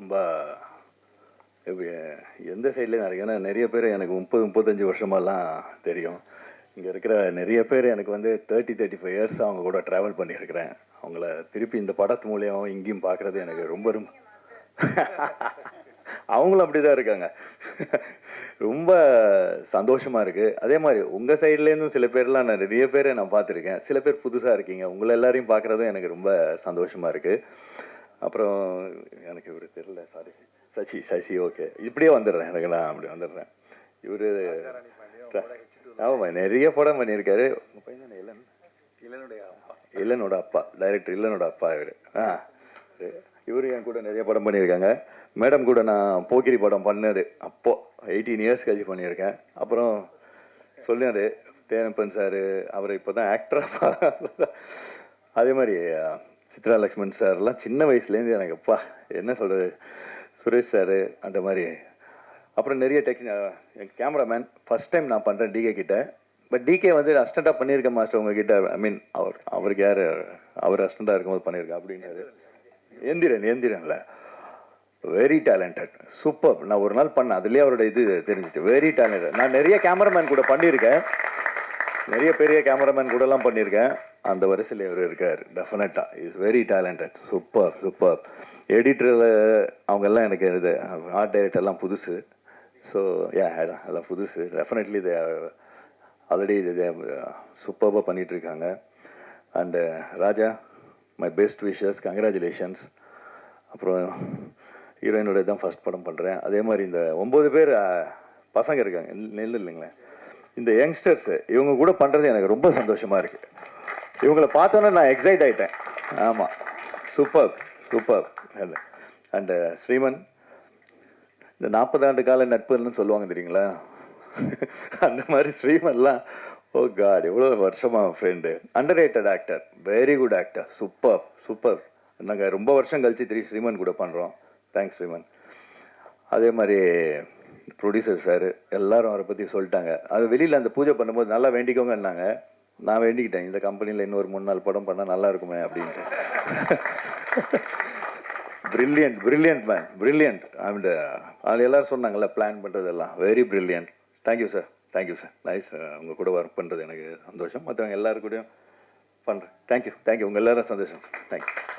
ரொம்ப எப்படி, எந்த சைட்லேயும் நிறைய ஏன்னா நிறைய பேர் எனக்கு முப்பது முப்பத்தஞ்சு வருஷமாலாம் தெரியும். இங்கே இருக்கிற நிறைய பேர் எனக்கு வந்து தேர்ட்டி தேர்ட்டி ஃபைவ் இயர்ஸ் அவங்க கூட ட்ராவல் பண்ணியிருக்கிறேன். அவங்கள திருப்பி இந்த படத்து மூலியம் இங்கேயும் பார்க்குறது எனக்கு ரொம்ப ரொம்ப அவங்களும் அப்படி தான் இருக்காங்க. ரொம்ப சந்தோஷமாக இருக்குது அதே மாதிரி உங்கள் சைட்லேருந்தும் சில பேர்லாம் நான் நிறைய பேரை நான் பார்த்துருக்கேன். சில பேர் புதுசாக இருக்கீங்க. உங்களை எல்லாரையும் பார்க்குறதும் எனக்கு ரொம்ப சந்தோஷமாக இருக்குது அப்புறம் எனக்கு இவர் தெரியல சாரி சசி சசி ஓகே இப்படியே வந்துடுறேன் எனக்கு நான் அப்படி வந்துடுறேன். இவர் ஆமாம் நிறைய படம் பண்ணியிருக்காரு. உங்கள் பையன் தானே இளன்? இளனுடைய அப்பா. இல்லனோட அப்பா டைரக்டர் இல்லனோட அப்பா இவர். ஆ இவர் என் கூட நிறைய படம் பண்ணியிருக்காங்க. மேடம் கூட நான் போக்கிரி படம் பண்ணது அப்போ. எயிட்டீன் இயர்ஸ் கழிச்சு பண்ணியிருக்கேன். அப்புறம் சொன்னார் தேனப்பன் சார் அவர் இப்போ தான் ஆக்டராக அதே மாதிரி சித்ரா லக்ஷ்மண் சார்லாம் சின்ன வயசுலேருந்து எனக்கு அப்பா என்ன சொல்கிறது சுரேஷ் சார் அந்த மாதிரி. அப்புறம் நிறைய டெக்னி என் கேமராமேன் ஃபர்ஸ்ட் டைம் நான் பண்ணுறேன் டிகே கிட்ட. பட் டிகே வந்து அஸ்டண்ட்டாக பண்ணியிருக்கேன் மாஸ்டர் உங்ககிட்ட. ஐ மீன் அவர் அவருக்கு யார் அவர் அஸ்டண்ட்டாக இருக்கும்போது பண்ணியிருக்கேன் அப்படின்னாரு. எந்திரன் எந்திரன்ல. வெரி டேலண்டட் சூப்பர் நான் ஒரு நாள் பண்ணேன். அதுலேயே அவரோட இது தெரிஞ்சிச்சு. வெரி டேலண்டட் நான் நிறைய கேமராமேன் கூட பண்ணியிருக்கேன். நிறைய பெரிய கேமராமேன் கூடலாம் பண்ணியிருக்கேன். அந்த வரிசையில் இவர் இருக்கார். டெஃபினட்டாக is very talented super super எடிட்டரில் அவங்கெல்லாம் எனக்கு இது ஆர்ட் டைரக்டர்லாம் புதுசு. ஸோ ஏ அதெல்லாம் புதுசு. டெஃபினெட்லி இது ஆல்ரெடி இது சூப்பராக பண்ணிகிட்ருக்காங்க இருக்காங்க and Raja my best wishes congratulations அப்புறம் ஹீரோயினோட தான் ஃபர்ஸ்ட் படம் பண்ணுறேன் அதே மாதிரி இந்த ஒம்பது பேர் uh, பசங்க இருக்காங்க. நெல் இல்லைங்களேன் இந்த யங்ஸ்டர்ஸ் இவங்க கூட பண்ணுறது எனக்கு ரொம்ப சந்தோஷமாக இருக்குது இவங்களை பார்த்தோன்னே நான் எக்ஸைட் ஆகிட்டேன் ஆமாம் சூப்பர் சூப்பர் அண்டு ஸ்ரீமன் இந்த நாற்பது ஆண்டு கால நட்புன்னு சொல்லுவாங்க தெரியுங்களா? அந்த மாதிரி ஸ்ரீமன்லாம் oh ஓ காட் எவ்வளோ வருஷமாக friend underrated actor very good actor super super நாங்கள் ரொம்ப வருஷம் கழித்து திரு ஸ்ரீமன் கூட பண்ணுறோம் தேங்க்ஸ் ஸ்ரீமன் அதே மாதிரி ப்ரொடியூசர் சார் எல்லாரும் அவரை பற்றி சொல்லிட்டாங்க. அது வெளியில் அந்த பூஜை பண்ணும்போது நல்லா வேண்டிக்கோங்கன்னாங்க. நான் வேண்டிக்கிட்டேன். இந்த கம்பெனியில் இன்னொரு மூணு நாள் படம் பண்ணால் நல்லா இருக்குமே அப்படின்ட்டு. Brilliant brilliant man brilliant and அது எல்லோரும் சொன்னாங்கல்ல பிளான் பண்ணுறதெல்லாம் very brilliant thank you sir thank you sir nice உங்கள் கூட ஒர்க் பண்ணுறது எனக்கு சந்தோஷம். மற்றவங்க எல்லாருக்கூடையும் பண்ணுறேன் தேங்க்யூ தேங்க்யூ உங்கள் எல்லோரும் சந்தோஷம் சார் தேங்க்யூ